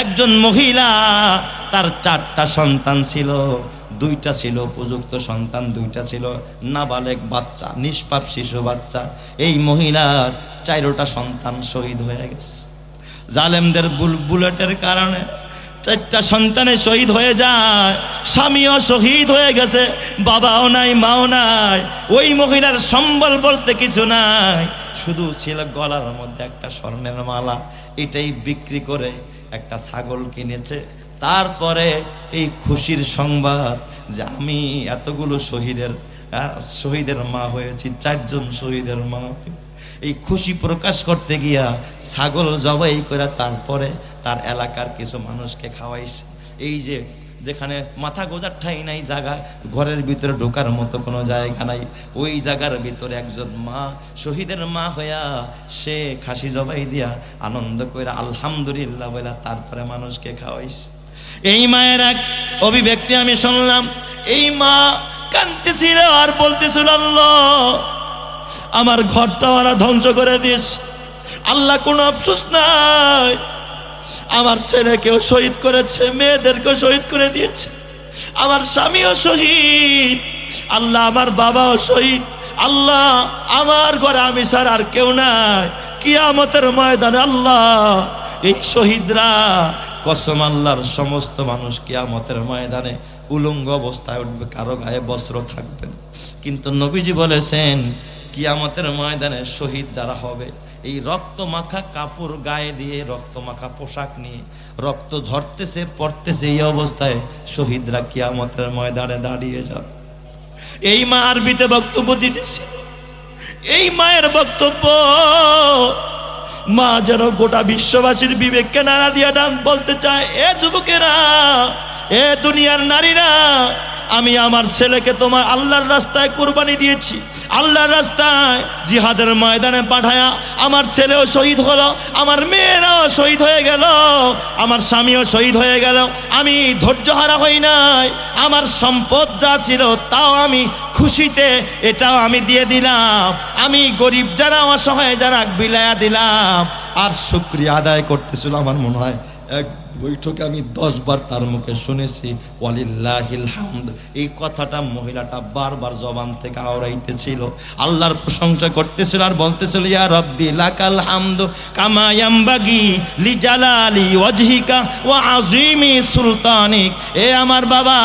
একজন মহিলা, তার চারটা সন্তান ছিল, দুইটা ছিল উপযুক্ত সন্তান, দুইটা ছিল নাবালেক বাচ্চা, নিষ্পাপ শিশু বাচ্চা। এই মহিলার চারোটা সন্তান শহীদ হয়ে গেছে। জালেমদের বুল বুলেটের কারণে চারটা সন্তানে শহীদ হয়ে যায়, স্বামীও শহীদ হয়ে গেছে, বাবাও নাই, মাও নাই। ওই মহিলার সম্বল বলতে কিছু নাই, শুধু ছিল গলার মধ্যে একটা স্বর্ণের মালা, এটাই বিক্রি করে একটা ছাগল কিনেছে। তারপরে এই খুশির সংবাদ যে আমি এতগুলো শহীদের শহীদের মা হয়েছি, চারজন শহীদের মা। এই খুশি প্রকাশ করতে গিয়া ছাগল জবাই করে তারপরে তার এলাকার কিছু মানুষকে খাওয়াইছে। এই যে যেখানে মাথা গোজার ঠাই নাই জায়গা ঘরের ভিতরে ঢোকার মতো কোনো জায়গা নাই। ওই জায়গার ভিতরে একজন মা, শহীদের মা হইয়া সে খাসি জবাই দিয়া আনন্দ করে আলহামদুলিল্লাহ বলে তারপরে মানুষকে খাওয়াইছে। এই মায়ের এক অভিব্যক্তি আমি শুনলাম, এই মা কাঁদতেছিল আর বলতেছিল, আল্লাহ, আমার ঘরটা ওরা ধ্বংস করে দিয়েছে। আল্লাহ কোনো আফসোস নাই। আমার ছেলেকেও শহীদ করেছে, মেয়েদেরকেও শহীদ করে দিয়েছে আমার স্বামীও শহীদ, আল্লাহ আমার বাবাও শহীদ, আল্লাহ আমার ঘরে আমি স্যার আর কেউ নাই কিয়ামতের ময়দানে আল্লাহ, এই শহীদরা কসম আল্লাহর সমস্ত মানুষ কিয়ামতের ময়দানে উলঙ্গ অবস্থায় উঠবে, কারও গায়ে বস্ত্র থাকবে না। কিন্তু নবীজি বলেছেন, কিয়ামতের ময়দানে শহীদ যারা হবে এই রক্ত মাখা কাপড় গায়ে দিয়ে, রক্ত মাখা পোশাক নিয়ে, রক্ত ঝরতেছে, পড়তেছে এই অবস্থায় শহীদরা কিয়ামতের ময়দানে দাঁড়িয়ে যাবে। এই মা আরবিতে বক্তব্য দিতেছে। এই মায়ের বক্তব্য, মা যেন গোটা বিশ্ববাসীর বিবেককে নাড়া দিয়ে ডান বলতে চায়, এ যুবকেরা, এ দুনিয়ার নারীরা আমি আমার ছেলেকে তোমার আল্লাহর রাস্তায় কোরবানি দিয়েছি। আল্লাহর রাস্তায় জিহাদের ময়দানে পাঠায়া আমার ছেলেও শহীদ হলো, আমার মেয়েরাও শহীদ হয়ে গেল, আমার স্বামীও শহীদ হয়ে গেল। আমি ধৈর্যহারা হই নাই, আমার সম্পদ যা ছিল তাও আমি খুশিতে এটাও আমি দিয়ে দিলাম। আমি গরিব যারা, অসহায় যারা, বিলায়া দিলাম। আর শুক্রিয়া আদায় করতেছিল আমার মনে হয় এক বৈঠকে আমি দশ বার তার মুখে শুনেছি, ওয়ালিল্লাহিল হামদ। এই কথাটা মহিলাটা বারবার জবান থেকে আওড়াইতেছিল। আল্লাহর প্রশংসা করতেছিল আর বলতেছিল, ইয়া রব্বি, লাকাল হামদ কামা ইয়ামবাগি লি জালালি ওয়াজহিকা ওয়া আযীমি সুলতানিক। এ আমার বাবা,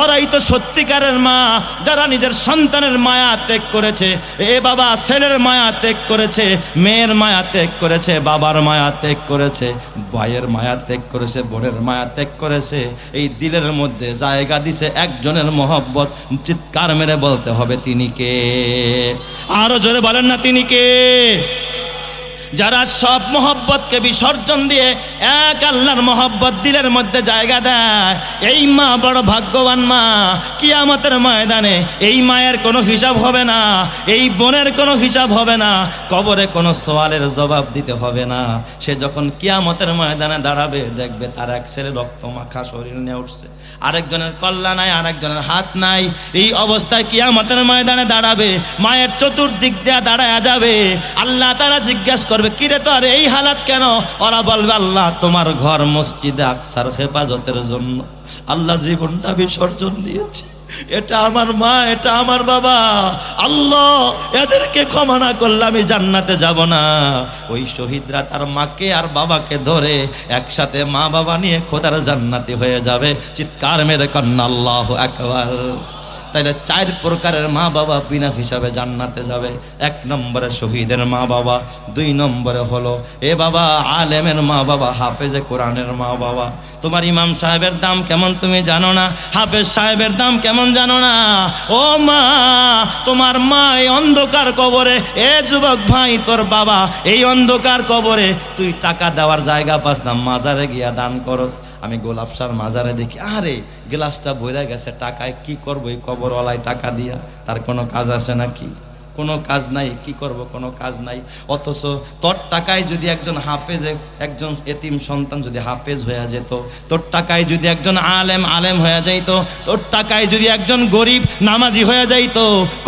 ওরাই তো সত্যিকারের মা, যারা নিজের সন্তানের মায়া ত্যাগ করেছে। এ বাবা ছেলের মায়া ত্যাগ করেছে, মেয়ের মায়া ত্যাগ করেছে, বাবার মায়া ত্যাগ করেছে, ভাইয়ের মায়া ত্যাগ করেছে। বোনের মায়া ত্যাগ করেছে, এই দিলের মধ্যে জায়গা দিছে একজনের মহব্বত। চিৎকার মেরে বলতে হবে, তিনি কে? আরও জোরে বলেন না, তিনি কে? যারা সব মোহব্বতকে বিসর্জন দিয়ে এক আল্লাহর মোহব্বত দিলের মধ্যে জায়গা দেয়, এই মা বড় ভাগ্যবান মা, কিয়ামতের ময়দানে এই মায়ের কোনো হিসাব হবে না, এই বোনের কোনো হিসাব হবে না, কবরে কোনো সোয়ালের জবাব দিতে হবে না। সে যখন কিয়ামতের ময়দানে দাঁড়াবে, দেখবে তার এক ছেলে রক্ত মাখা শরীর নিয়ে উঠছে। আরেকজনের কল্লা নাই, আরেকজনের হাত নাই। এই অবস্থায় কিয়ামতের ময়দানে দাঁড়াবে, মায়ের চতুর্দিক দেয়া দাঁড়ায়া যাবে। আল্লাহ তারা জিজ্ঞাসা করবে? কিরে তোর এই হালাত কেন? ওরা বলবে, আল্লাহ, তোমার ঘর মসজিদে আকসার হেফাজতের জন্য। আল্লাহ জীবনটা বিসর্জন দিয়েছে। এটা আমার মা, এটা আমার বাবা। আল্লাহ, এদেরকে ক্ষমা না করলে আমি জান্নাতে যাব না। ওই শহীদরা তার মাকে আর বাবাকে ধরে একসাথে মা বাবা নিয়ে খোদার জান্নাতি হয়ে যাবে। চিৎকার মেরে কন্যা আল্লাহ একবার তাইলে চার প্রকারের মা বাবা বিনা হিসাবে জান্নাতে যাবে। এক নম্বরে শহীদের মা বাবা, দুই নম্বরে হলো, এ বাবা, আলেমের মা বাবা, হাফেজে কোরআনের মা বাবা। তোমার ইমাম সাহেবের দাম কেমন তুমি জানো না? হাফেজ সাহেবের দাম কেমন জানো না? ও মা, তোমার মা এই অন্ধকার কবরে, এ যুবক ভাই তোর বাবা, এই অন্ধকার কবরে, তুই টাকা দেওয়ার জায়গা পাস না, মাজারে গিয়া দান করস। আমি গোলাপসার মাজারে দেখি আরে গ্লাসটা বইরা গেছে, টাকায় কি করব এই কবরওয়ালায় টাকা দিয়া? তার কোনো কাজ আছে নাকি? কোনো কাজ নাই, কি করব? কোনো কাজ নাই। অথচ তোর টাকায় যদি একজন হাফেজ, একজন এতিম সন্তান যদি হাফেজ হয়ে যেত, তোর টাকায় যদি একজন আলেম আলেম হয়ে যাইত, তোর টাকায় যদি একজন গরিব, নামাজি হয়ে যাইত,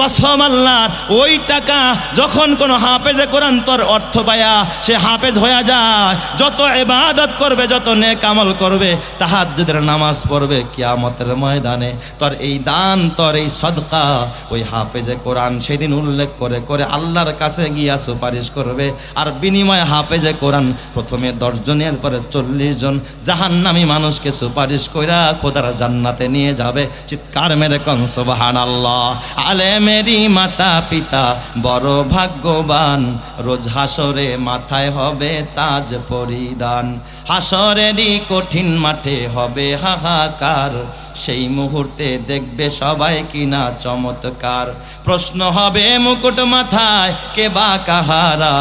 কসম আল্লাহর, ওই টাকা যখন কোনো হাফেজে কোরআন তোর অর্থ পায়া, সে হাফেজ হয়ে যায়। যত এবাদত করবে, যত নেক আমল করবে তাহার যদি নামাজ পড়বে কিয়ামতের ময়দানে। তোর এই দান, তোর এই সদকা, ওই হাফেজে কোরআন সেদিন উল্লেখ করে করে আল্লাহর কাছে গিয়া সুপারিশ করবে। আর বিনিময়ে হাফেজে কোরআন প্রথমে দশ জনের পরে চল্লিশ জন জাহান্নামী মানুষকে সুপারিশ কইরা খোদার জান্নাতে নিয়ে যাবে। চিৎকার মেরে কন সুবহান আল্লাহ আলেমেরি মাতা পিতা বড় ভাগ্যবান, রোজ হাসরে মাথায় হবে তাজ পরিধান। হাসরেরই কঠিন মাঠে হবে হাহাকার, সেই মুহূর্তে দেখবে সবাই কিনা চমৎকার। প্রশ্ন হবে মুকুট মাথায়, কে বা কাহারা?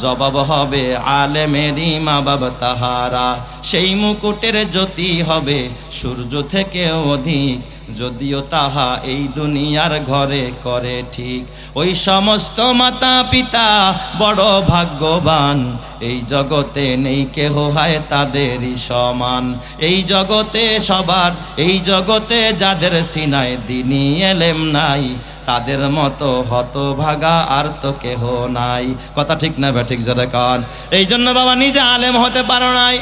জবাব হবে আলেমেরি মা বাবা তাহারা। সেই মুকুটের জ্যোতি হবে সূর্য থেকে অধিক। যদিও তাহা এই দুনিয়ার ঘরে করে ঠিক। ওই সমস্ত মাতা পিতা বড় ভাগ্যবান। এই জগতে নেই কেহ হয় তাদেরই সমান। এই জগতে সবার, এই জগতে যাদের সিনায় দিনই এলেম নাই। তাদের মতো হতভাগা আর তো কেহ নাই। কথা ঠিক না বে ঠিক জোরে কান। এই জন্য বাবা নিজে আলেম হতে পারো নাই।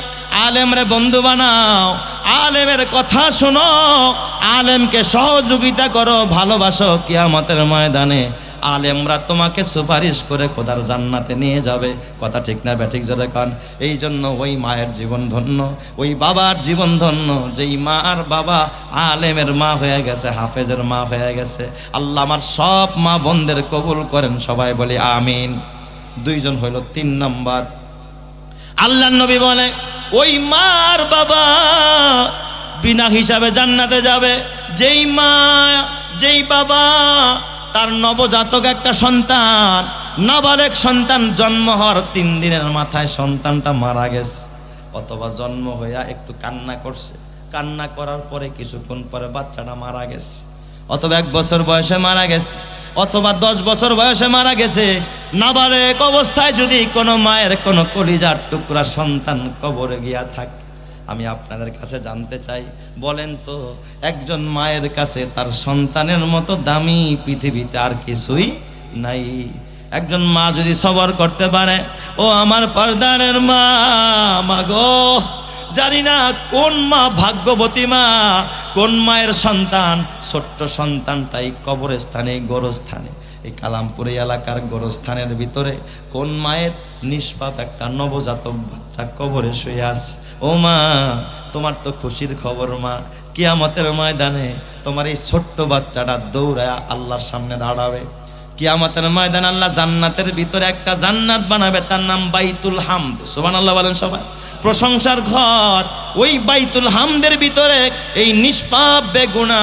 আলেমরে বন্ধু বানাও। আলেমের কথা শোনো। আলেমকে সহযোগিতা করো। ভালোবাসো কিয়ামতের ময়দানে। আলেমরা তোমাকে সুপারিশ করে খোদার জান্নাতে নিয়ে যাবে। কথা ঠিক না ব্যাঠিক জোরে কান। এই জন্য ওই মায়ের জীবন ধন্য, ওই বাবার জীবন ধন্য, যেই মা আর বাবা আলেমের মা হয়ে গেছে, হাফেজের মা হয়ে গেছে। আল্লাহ আমার সব মা বোনদের কবুল করেন, সবাই বলি আমিন। দুইজন হইল তিন নম্বর। আল্লাহ নবী বলে, ওই মার বাবা বিনা হিসাবে জান্নাতে যাবে। যেই মা, যেই বাবা তার নবজাতক একটা সন্তান। নাবালেক সন্তান জন্ম হওয়ার তিন দিনের মাথায় সন্তানটা মারা গেছে। অথবা জন্ম হইয়া একটু কান্না করছে। কান্না করার পরে কিছুক্ষণ পরে বাচ্চাটা মারা গেছে। অথবা এক বছর বয়সে মারা গেছে। অথবা দশ বছর বয়সে মারা গেছে। নাবালেক অবস্থায় যদি কোনো মায়ের কোনো কলিজার টুকরা সন্তান কবরে গিয়া থাকে আমি আপনাদের কাছে জানতে চাই। বলেন তো, একজন মায়ের কাছে তার সন্তানের মতো দামি পৃথিবীতে আর কিছুই নাই। একজন মা যদি সবর করতে পারে, ও আমার পর্দারের মা মাগো জানি না কোন মা ভাগ্যবতী মা, কোন মায়ের সন্তান, ছোট্ট সন্তানটাই কবরস্থানে, গোরস্থানে। এই কালামপুরে এলাকার গোরস্থানের ভিতরে কোন মায়ের নিষ্পাপ একটা নবজাতক বাচ্চা কবরে শুয়ে আছে? ও মা, তোমার তো খুশির খবর মা। কিয়ামতের ময়দানে তোমার এই ছোট্ট বাচ্চাটা দৌড়ায় আল্লাহর সামনে দাঁড়াবে। কিয়ামতের ময়দান আল্লাহ জান্নাতের ভিতরে একটা জান্নাত বানাবে, তার নাম বাইতুল হামদ। সোমান আল্লাহ বলেন সবাই। প্রশংসার ঘর, ওই বাইতুল হামদের ভিতরে এই নিষ্পাপ বেগুনা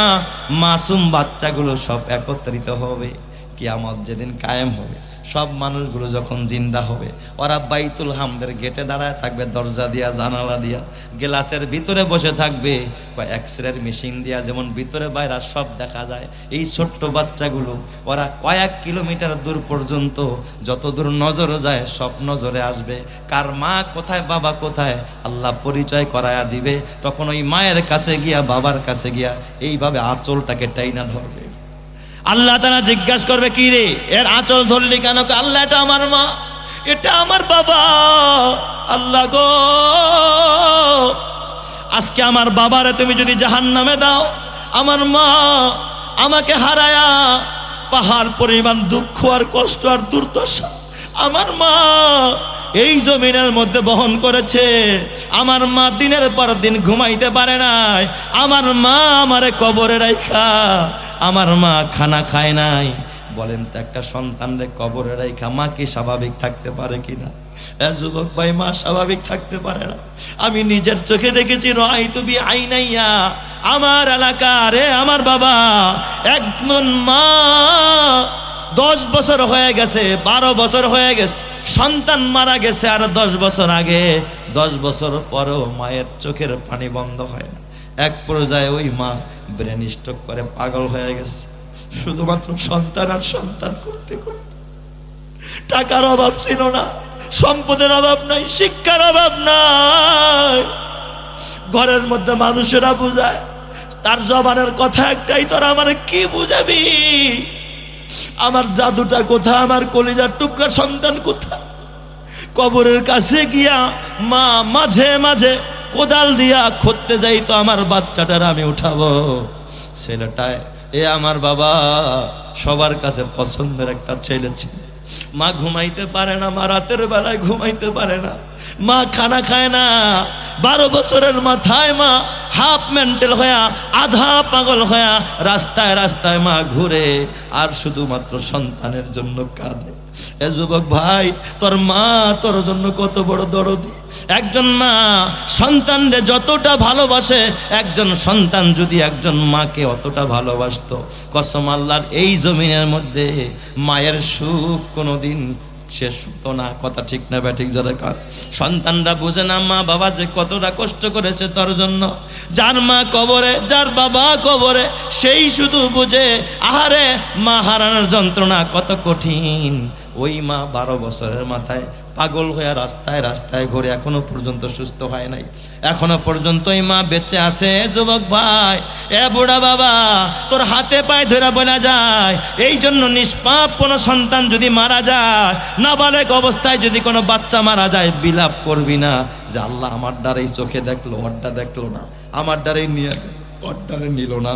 মাসুম বাচ্চাগুলো সব একত্রিত হবে। কিয়ামত যেদিন কায়েম হবে, সব মানুষগুলো যখন জিন্দা হবে, ওরা বাইতুল হামদের গেটে দাঁড়ায় থাকবে, দরজা দিয়া, জানালা দিয়া, গ্লাসের ভিতরে বসে থাকবে এক্স রের মেশিন দিয়া যেমন ভিতরে বাইরে সব দেখা যায়, এই ছোট্ট বাচ্চাগুলো, ওরা কয়েক কিলোমিটার দূর পর্যন্ত যত দূর নজরে যায়, সব নজরে আসবে, কার মা কোথায়, বাবা কোথায়, আল্লাহ পরিচয় করায়া দিবে, তখন ওই মায়ের কাছে গিয়া, বাবার কাছে গিয়া, এইভাবে আঁচলটাকে টাইনা ধরবে। আল্লাহ তারা জিজ্ঞাসা করবে, কি রে? এর আঁচল ধরলি কেন? আল্লাহ, এটা আমার মা। এটা আমার বাবা। আল্লাহ গো। আজকে আমার বাবারে তুমি যদি জাহান নামে দাও, আমার মা আমাকে হারায়া পাহাড় পরিমাণ দুঃখ আর কষ্ট আর দুর্দশা, আমার মা এই জমিনের মধ্যে বহন করেছে। আমার মা দিনের পর দিন ঘুমাইতে পারে নাই। আমার মা আমারে কবরে রাইখা। আমার মা খানা খায় নাই। বলেন তো একটা সন্তানরে কবরে রাইখা, মা কি স্বাভাবিক থাকতে পারে কিনা? যুবক ভাই, মা স্বাভাবিক থাকতে পারে না। আমি নিজের চোখে দেখেছি, রয় তুমি আইনাইয়া। আমার এলাকারে আমার বাবা। একজন মা দশ বছর হয়ে গেছে, বারো বছর হয়ে গেছে, সন্তান মারা গেছে আর দশ বছর আগে। দশ বছর পরেও মায়ের চোখের পানি বন্ধ হয় না। এক পর্যায়ে ওই মা ব্রেন স্ট্রোক করে, পাগল হয়ে গেছে। শুধুমাত্র সন্তান আর সন্তান করতে করতে। টাকার অভাব ছিল না, সম্পদের অভাব নাই, শিক্ষার অভাব নাই। ঘরের মধ্যে মানুষেরা বুঝায়, তার জবানের কথা একটাই, তোর আমার কি বুঝাবি? আমার জাদুটা কোথা আমার কলিজার টুকরা সন্তান কোথা কবরের কাছে গিয়া মা মাঝে মাঝে কোদাল দিয়া খুঁজতে যাই তো আমার বাচ্চাটার আমি উঠাবো। ছেলেটায়, এ আমার বাবা, সবার কাছে পছন্দের একটা ছেলে ছিল। মা ঘুমাইতে পারে না, মা রাতের বেলায় ঘুমাইতে পারে না। মা খানা খায় না। বারো বছরের মাথায় মা হাফ মেন্টাল হয়া আধা পাগল হয়া রাস্তায় রাস্তায় মা ঘুরে, আর শুধুমাত্র সন্তানের জন্য কাঁদে। এ যুবক ভাই, তোর মা তোর জন্য কত বড় দরদি। একজন মা সন্তানরে যতটা ভালোবাসে, একজন সন্তান যদি একজন মাকে অতটা ভালোবাসতো, কসম আল্লাহর এই জমিনের মধ্যে মায়ের সুখ কোনোদিন শেষ হতো না। কথা ঠিক না ব্যাঠিক যারা কার। সন্তানরা বুঝে না মা বাবা যে কতটা কষ্ট করেছে তোর জন্য। যার মা কবরে, যার বাবা কবরে, সেই শুধু বুঝে, আহারে মা হারানোর যন্ত্রণা কত কঠিন। ওই মা বারো বছরের মাথায় পাগল হয়ে রাস্তায় রাস্তায় ঘুরে এখনও পর্যন্ত সুস্থ হয় নাই। এখনও পর্যন্ত মা বেঁচে আছে, যুবক ভাই। এ বুড়া বাবা, তোর হাতে পায়ে ধরে বলা যায়, এই জন্য নিষ্পাপ কোনো সন্তান যদি মারা যায়, নাবালেক অবস্থায় যদি কোনো বাচ্চা মারা যায়, বিলাপ করবি না। যে আল্লাহ আমার দ্বারাই চোখে দেখল ওরটা দেখল না। আমার দ্বারাই নিয়ে দ্বারে নিল না।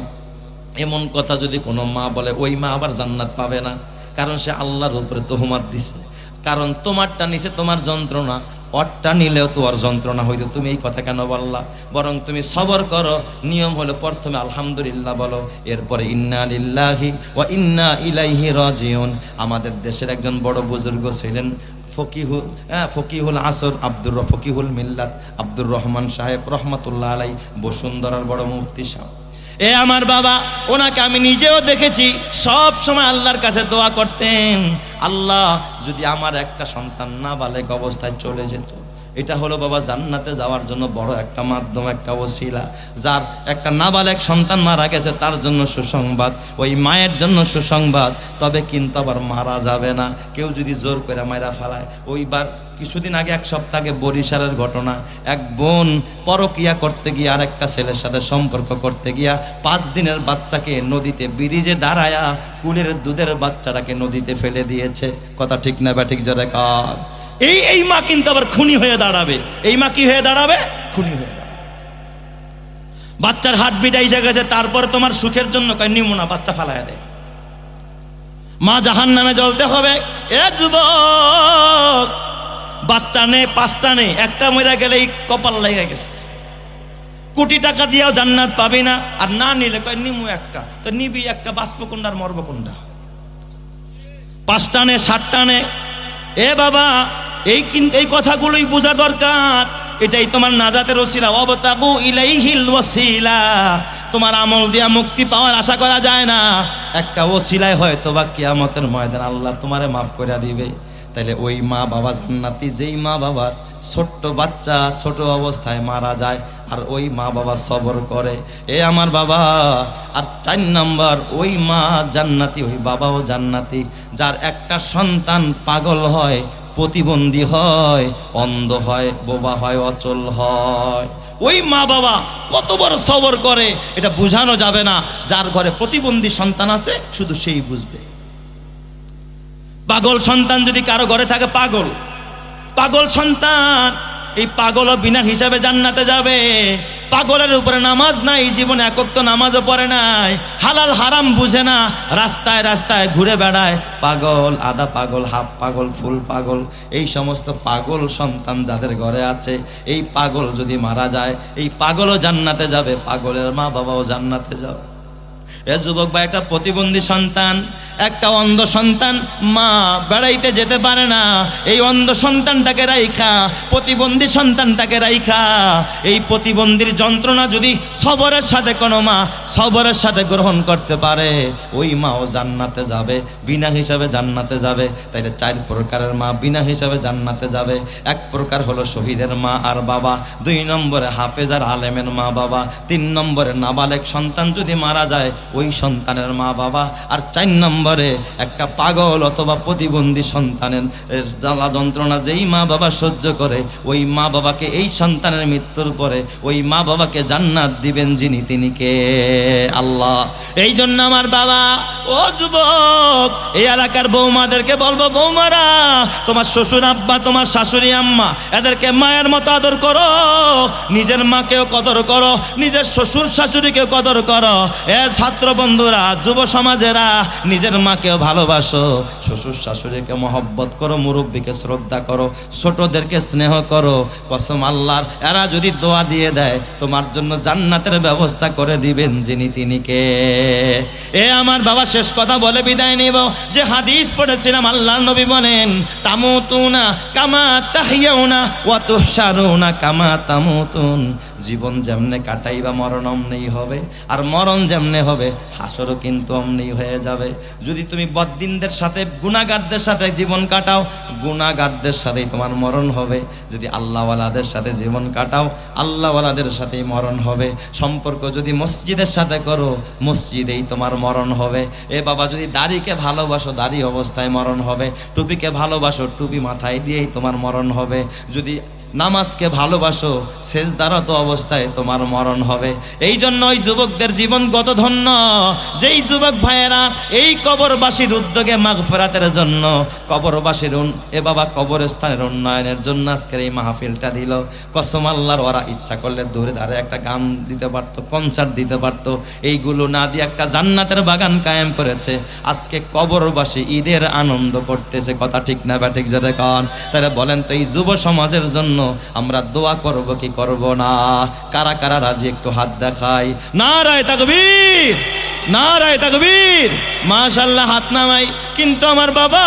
এমন কথা যদি কোনো মা বলে, ওই মা আবার জান্নাত পাবে না। কারণ সে আল্লাহর উপরে তোহমাত দিছে। কারণ তোমারটা নিচে তোমার যন্ত্রণা অটটা নিলেও তো ওর যন্ত্রণা হইতো। তুমি এই কথা কেন বললা? বরং তুমি সবর করো। নিয়ম হলো প্রথমে আলহামদুলিল্লাহ বলো, এরপরে ইন্না লিল্লাহি ও ইন্না ইলাইহি রাজিউন। আমাদের দেশের একজন বড় বুজুর্গ ছিলেন ফকিহুল হ্যাঁ ফকিহুল আসর আব্দুর ফকিহুল মিল্লাত আব্দুর রহমান সাহেব রহমতুল্লাহ আলাই বসুন্ধরার বড় মুফতি সাহেব। এ আমার বাবা, ওনাকে আমি নিজেও দেখেছি, সব সময় আল্লাহর কাছে দোয়া করতেন। আল্লাহ যদি আমার একটা সন্তান না বালেক অবস্থায় চলে যেত, এটা হলো বাবা জান্নাতে যাওয়ার জন্য বড় একটা মাধ্যম, একটা ওসিলা। যার একটা নাবালেক সন্তান মারা গেছে, তার জন্য সুসংবাদ, ওই মায়ের জন্য সুসংবাদ। তবে কিন্তু আবার মারা যাবে না। কেউ যদি জোর করে মায়েরা ফেলায়, ওইবার কিছুদিন আগে, এক সপ্তাহ আগে বরিশালের ঘটনা। এক বোন পরকিয়া করতে গিয়ে আর একটা ছেলের সাথে সম্পর্ক করতে গিয়া পাঁচ দিনের বাচ্চাকে নদীতে ব্রিজে দাঁড়ায়া কুলের দুধের বাচ্চাটাকে নদীতে ফেলে দিয়েছে। কথা ঠিক না ব্যাঠিক যারা কার? এই এই মা কিন্তু আবার খুনি হয়ে দাঁড়াবে। এই মা কি হয়ে দাঁড়াবে? খুনি হয়ে দাঁড়াবে। বাচ্চার হার্টবিট আইসা গেছে, তারপরে তোমার সুখের জন্য কয়, নিমো না, বাচ্চা ফালায় দেয় মা জাহান নামে জ্বলতে হবে। এ যুবক বাচ্চা নে, পাঁচটা নে, একটা মরে গেলেই কপাল লেগে গেছে। কোটি টাকা দিয়েও জান্নাত পাবি না, আর না নিলে কয়, নিমু একটা। তো নিবি একটা কোনটা আর মরব পাঁচটা নে, সাতটা নে। এ বাবা, এই কিন্তু এই কথাগুলোই বোঝা দরকার। এটাই তোমার নাজাতের ওসিলা। অবতাবু ইলাইহিল ওসিলা। তোমার আমল দিয়া মুক্তি পাওয়ার আশা করা যায় না। একটা ওসিলায় হয়তো বা কিয়ামতের ময়দান আল্লাহ তোমারে মাফ করে দিবে। তাইলে ওই মা বাবা জান্নাতি, যেই মা বাবার ছোট্ট বাচ্চা ছোট অবস্থায় মারা যায়, আর ওই মা বাবা সবর করে, এ আমার বাবা, আর চার নাম্বার ওই মা জান্নাতি, ওই বাবাও জান্নাতি, যার একটা সন্তান পাগল হয়, প্রতিবন্ধী হয়, অন্ধ হয়, বোবা হয়, অচল হয়। ওই মা বাবা কত বড় সবর করে, এটা বোঝানো যাবে না, যার ঘরে প্রতিবন্ধী সন্তান আছে, শুধু সেই বুঝবে। পাগল সন্তান যদি কারও ঘরে থাকে, পাগল। পাগল সন্তান, এই পাগলও বিনা হিসাবে জান্নাতে যাবে। পাগলের উপরে নামাজ নাই, জীবনে একক তো নামাজও পড়ে নাই। হালাল হারাম বুঝে না, রাস্তায় রাস্তায় ঘুরে বেড়ায়। পাগল আধা পাগল, হাফ পাগল, ফুল পাগল, এই সমস্ত পাগল সন্তান যাদের ঘরে আছে, এই পাগল যদি মারা যায়, এই পাগলও জান্নাতে যাবে, পাগলের মা বাবাও জান্নাতে যাবে। এ যুবক বা একটা প্রতিবন্ধী সন্তান, একটা অন্ধ সন্তান, মা বেড়াইতে যেতে পারে না। এই অন্ধ সন্তানটাকে রাইখা, প্রতিবন্ধী সন্তানটাকে রাইখা। এই প্রতিবন্ধীর যন্ত্রণা যদি সবরের সাথে কোনো মা সবরের সাথে গ্রহণ করতে পারে, ওই মাও জান্নাতে যাবে, বিনা হিসাবে জান্নাতে যাবে। তাইলে চার প্রকারের মা বিনা হিসাবে জান্নাতে যাবে। এক প্রকার হলো শহীদের মা আর বাবা, দুই নম্বরে হাফেজ আর আলেমের মা বাবা, তিন নম্বরে নাবালেক সন্তান যদি মারা যায় ওই সন্তানের মা বাবা আর চার নম্বরে একটা পাগল অথবা প্রতিবন্ধী সন্তানের জ্বালা যন্ত্রণা যেই মা বাবা সহ্য করে, ওই মা বাবাকে এই সন্তানের মৃত্যুর পরে ওই মা বাবাকে জান্নাত দিবেন যিনি তিনি কে? আল্লাহ। এই জন্য আমার বাবা, ও যুবক, এই এলাকার বৌমাদেরকে বলব, বৌমারা, তোমার শ্বশুর আব্বা, তোমার শাশুড়ি আম্মা, এদেরকে মায়ের মতো আদর করো। নিজের মাকেও কদর করো, নিজের শ্বশুর শাশুড়িকেও কদর করো। এ ছাত্র বন্ধুরা, যুব সমাজেরা, নিজের মাকেও ভালোবাসো। শ্বশুর শাশুড়িকে মহব্বত করো, মুরব্বীকে শ্রদ্ধা করো, ছোটদেরকে স্নেহ করো। কসম আল্লাহর, এরা যদি দোয়া দিয়ে দেয়, তোমার জন্য জান্নাতের ব্যবস্থা করে দিবেন যিনি তিনি কে। এ আমার বাবা শেষ কথা বলে বিদায় নিব। যে হাদিস পড়েছিলাম আল্লাহ নবী বলেন, তামুতুনা কামা তাহিয়াউনা ওয়া তুহশারুনা কামা তামুতুন। জীবন যেমনে কাটাইবা মরণ অমনেই হবে, আর মরণ যেমনে হবে হাসরও কিন্তু অমনেই হয়ে যাবে। যদি তুমি বদ্দিনদের সাথে গুণাগারদের সাথে জীবন কাটাও গুণাগারদের সাথেই তোমার মরণ হবে। যদি আল্লাহওয়ালাদের সাথে জীবন কাটাও, আল্লাহওয়ালাদের সাথেই মরণ হবে। সম্পর্ক যদি মসজিদের সাথে করো, মসজিদেই তোমার মরণ হবে। এ বাবা, যদি দাড়িকে ভালোবাসো, দাড়ি অবস্থায় মরণ হবে। টুপিকে ভালোবাসো, টুপি মাথায় দিয়েই তোমার মরণ হবে। যদি নামাজকে ভালোবাসো শেষ দ্বারত অবস্থায় তোমার মরণ হবে। এই জন্য ওই যুবকদের জীবন গত ধন্য। যেই যুবক ভাইয়েরা এই কবরবাসীর উদ্যোগে মাঘ ফেরাতের জন্য কবরবাসীর এ বাবা কবরস্থানের উন্নয়নের জন্য আজকের এই মাহফিলটা দিল। কসম আল্লাহর ওরা ইচ্ছা করলে দূরে ধারে একটা গান দিতে পারতো কনসার্ট দিতে পারতো। এইগুলো না দিয়ে একটা জান্নাতের বাগান কায়েম করেছে। আজকে কবরবাসী ঈদের আনন্দ করতেছে, কথা ঠিক না বা ঠিক যেটা কন। তারা বলেন তো এই যুব সমাজের জন্য আমরা দোয়া করব কি করব না? কারা কারা রাজি একটু হাত দেখাই। না রায় তাকবীর! না রায় তাকবীর! মাশাল্লাহ হাত নামাই, কিন্তু আমার বাবা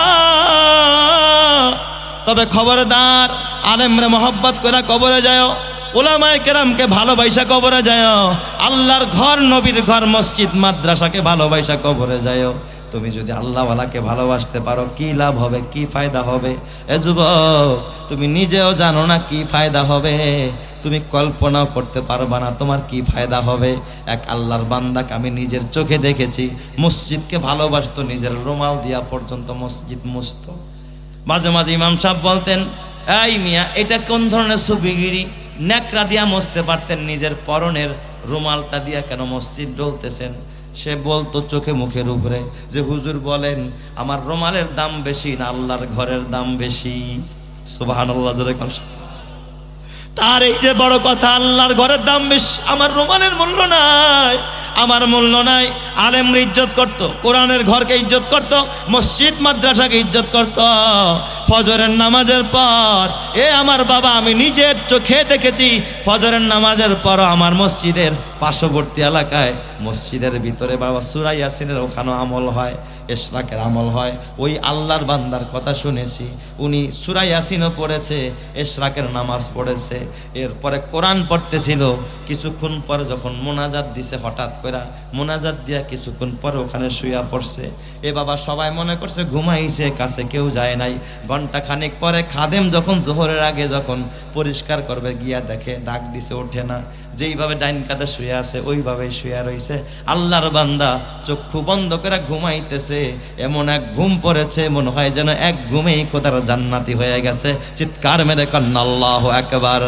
তবে খবরদার, আলেমরে মোহব্বত করে কবরে যায় ওলামায় কেরামকে ভালোবাসা কবরে যায় আল্লাহর ঘর, নবীর ঘর, মসজিদ, মাদ্রাসাকে ভালোবাসা কবরে যায় তুমি যদি আল্লাহওয়ালাকে ভালোবাসতে পারো, কি লাভ হবে, কি ফায়দা হবে? এ যুবক, তুমি নিজেও জানো না কি ফায়দা হবে। তুমি কল্পনাও করতে পারবা না তোমার কি ফায়দা হবে। এক আল্লাহর বান্দাকে আমি নিজের চোখে দেখেছি, মসজিদকে ভালোবাসতো, নিজের রুমাল দিয়া পর্যন্ত মসজিদ মুস্ত মাঝে মাঝে ইমাম সাহেব বলতেন, এই মিয়া, এটা কোন ধরনের সুবিগিরি? ন্যাকড়া দিয়া মসতে পারতেন, নিজের পরনের রুমালটা দিয়া কেন মসজিদ ডলতেছেন সে বলতো চোখে মুখের উপরে যে হুজুর বলেন, আমার রোমালের দাম বেশি না আল্লাহর ঘরের দাম বেশি? তার এই যে বড় কথা, আল্লাহর ঘরের দাম বেশি, আমার রোমালের মূল্য নাই। আমার মূল্য নাই। আলেম ইজ্জত করতো, কোরআনের ঘরকে ইজ্জত করতো, মসজিদ, মাদ্রাসাকে ইজ্জত করত। ফজরের নামাজের পর, এ আমার বাবা, আমি নিজের চোখে দেখেছি, ফজরের নামাজের পর আমার মসজিদের পার্শ্ববর্তী এলাকায় মসজিদের ভিতরে বাবা সুরাই ইয়াসিনের ওখানে আমল হয়। এশরাকের আমল হয়। ওই আল্লাহর বান্দার কথা শুনেছি। উনি সুরাই ইয়াসিনও পড়েছে এশরাকের নামাজ পড়েছে। এরপরে কোরআন পড়তেছিল। কিছুক্ষণ পরে যখন মোনাজাত দিছে হঠাৎ করে মোনাজাত দিয়া কিছুক্ষণ পরে ওখানে শুয়া পড়ছে। এ বাবা সবাই মনে করছে ঘুমাইছে, কাছে কেউ যায় নাই। ঘণ্টা খানিক পরে খাদেম যখন জোহরের আগে যখন পরিষ্কার করবে, গিয়া দেখে ডাক দিছে, ওঠে না। যেইভাবে ডাইন কাঁধে শুয়ে আছে, ওইভাবেই শুয়ে রইছে। আল্লাহর বান্দা চক্ষু বন্ধ করে ঘুমাইতেছে। এমন এক ঘুম পড়েছে, মনে হয় যেন এক ঘুমেই কোথার জান্নাতি হয়ে গেছে। চিৎকার মেরে কন্যা আল্লাহ একবার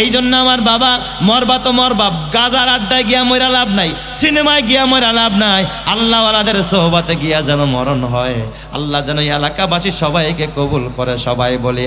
এই জন্য আমার বাবা মরবা তো মরবা, গাজার আড্ডায় গিয়া মরা লাভ নাই, সিনেমায় গিয়া মরা লাভ নাই। আল্লাহওয়ালাদের সোহবাতে গিয়া যেন মরণ হয়। আল্লাহ যেন এলাকাবাসী সবাইকে কবুল করে, সবাই বলি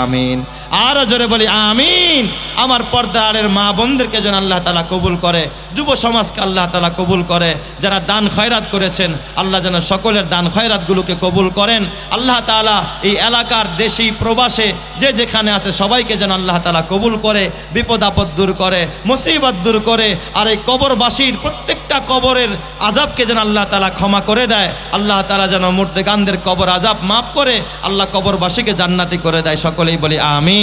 আমিন। আরও জোরে বলি আমিন। আমার পর্দারের মা বোনদেরকে যেন আল্লাহ তালা কবুল করে, যুব সমাজকে আল্লাহ তালা কবুল করে, যারা দান খয়রাত করেছেন, আল্লাহ যেন সকলের দান খয়রাতগুলোকে কবুল করেন। আল্লাহ তালা এই এলাকার দেশি প্রবাসে যে যেখানে আছে সবাইকে যেন আল্লাহ তালা কবুল করে, বিপদ আপদ দূর করে, মুসিবত দূর করে, আর এই কবরবাসীর প্রত্যেকটা কবরের আজাবকে যেন আল্লাহ তালা ক্ষমা করে দেয়। আল্লাহ তালা যেন মূর্তে কবর আজাব মাফ করে, আল্লাহ কবরবাসীকে জান্নাতি করে দেয়। সকলেই বলি আমি